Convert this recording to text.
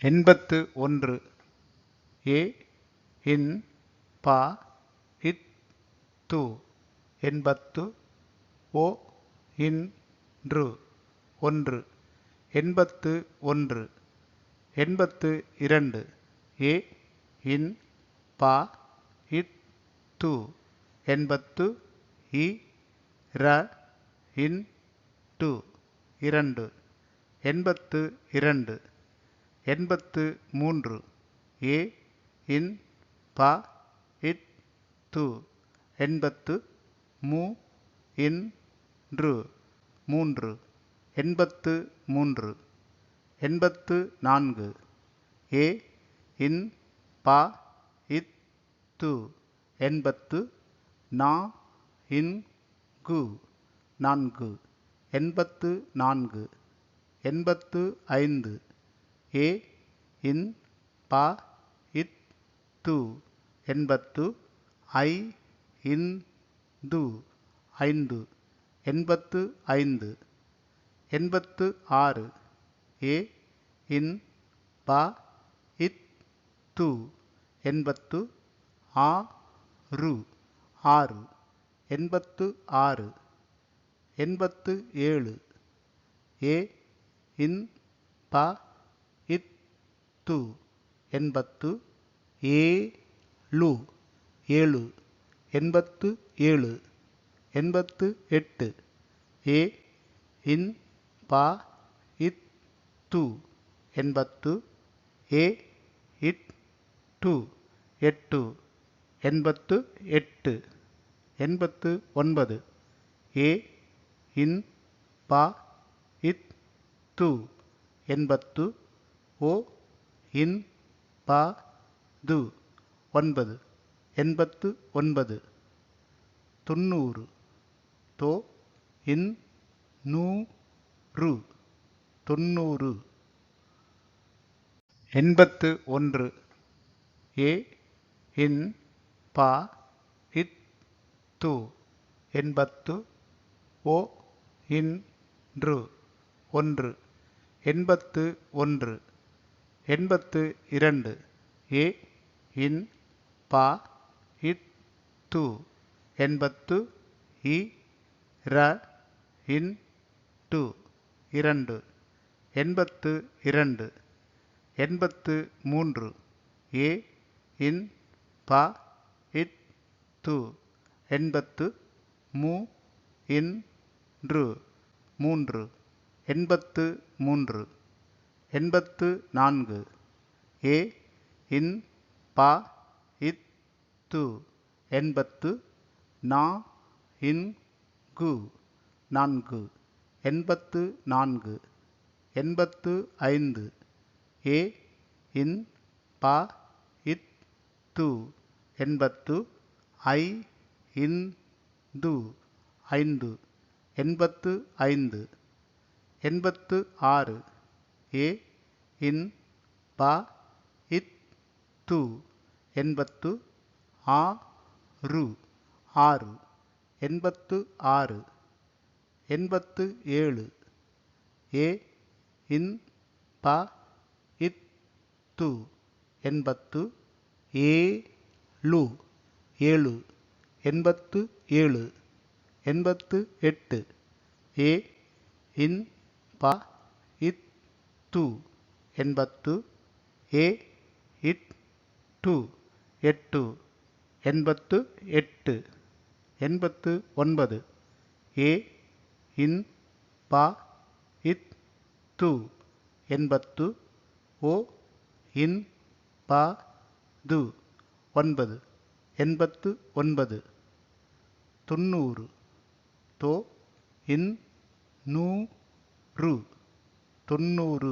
எண்பத்து ஒன்று. ஏ இன் ப இத் து. எண்பத்து ஒ இன்று ஒன்று. எண்பத்து ஒன்று. எண்பத்து இரண்டு. ஏ இன் ப இத் து. எண்பத்து இ ர இன் டு. இரண்டு. எண்பத்து இரண்டு. எண்பத்து மூன்று. ஏ இன் ப இட் து. எண்பத்து மூ இன் று. மூன்று. எண்பத்து மூன்று. எண்பத்து நான்கு. ஏ இன் ப இத் து. எண்பத்து நா இன் கு. நான்கு. எண்பத்து நான்கு. எண்பத்து ஐந்து. ஏ இன் ப இத் து எண்பத்து ஐ இன் து ஐந்து எண்பத்து ஐந்து எண்பத்து ஆறு. ஏ இன் ப இத் து எண்பத்து ஆ று ஆறு எண்பத்து ஆறு எண்பத்து ஏழு. ஏ இன் ப து எண்பத்து ஏ ழு ஏழு எண்பத்து ஏழு எண்பத்து எட்டு ஏ இன் ப இத் து எண்பத்து ஏ இட் டு எட்டு எண்பத்து எட்டு எண்பத்து ஒன்பது ஏ இன் ப இத் து எண்பத்து ஒ இன் ப து. ஒன்பது. எண்பத்து ஒன்பது. தொண்ணூறு. தொ இன் நூ று தொண்ணூறு. எண்பத்து ஒன்று. ஏ இன் ப இத் து. எண்பத்து ஓ இன் று ஒன்று. எண்பத்து ஒன்று. எண்பத்து இரண்டு. ஏ இன் ப இட் து. எண்பத்து இ ர இன் டு. இரண்டு. எண்பத்து இரண்டு. எண்பத்து மூன்று. ஏ இன் ப இட் து. எண்பத்து மூ இன் று மூன்று எண்பத்து மூன்று. எண்பத்து நான்கு. ஏ இன் ப இத் து எண்பத்து நா இன் கு நான்கு. எண்பத்து நான்கு. எண்பத்து ஐந்து. ஏ இன் ப இத் து எண்பத்து ஐ இன் து ஐந்து. எண்பத்து ஐந்து. எண்பத்து ஆறு. ஏ இன் ப இத் து எண்பத்து ஆ ரு ஆறு. எண்பத்து ஆறு. எண்பத்து ஏழு. ஏ இன் ப இத் து எண்பத்து ஏ லு ஏழு. எண்பத்து ஏழு. எண்பத்து எட்டு. ஏ இன் ப இத் ஏ இன் ப இத் எண்பத்து ஏ இட் டு. எட்டு எண்பத்து எட்டு எண்பத்து ஒன்பது. ஏ இன் ப இத் து எண்பத்து ஒ இன் ப து ஒன்பது. எண்பத்து ஒன்பது. தொண்ணூறு. தொ இன் நூ று தொண்ணூறு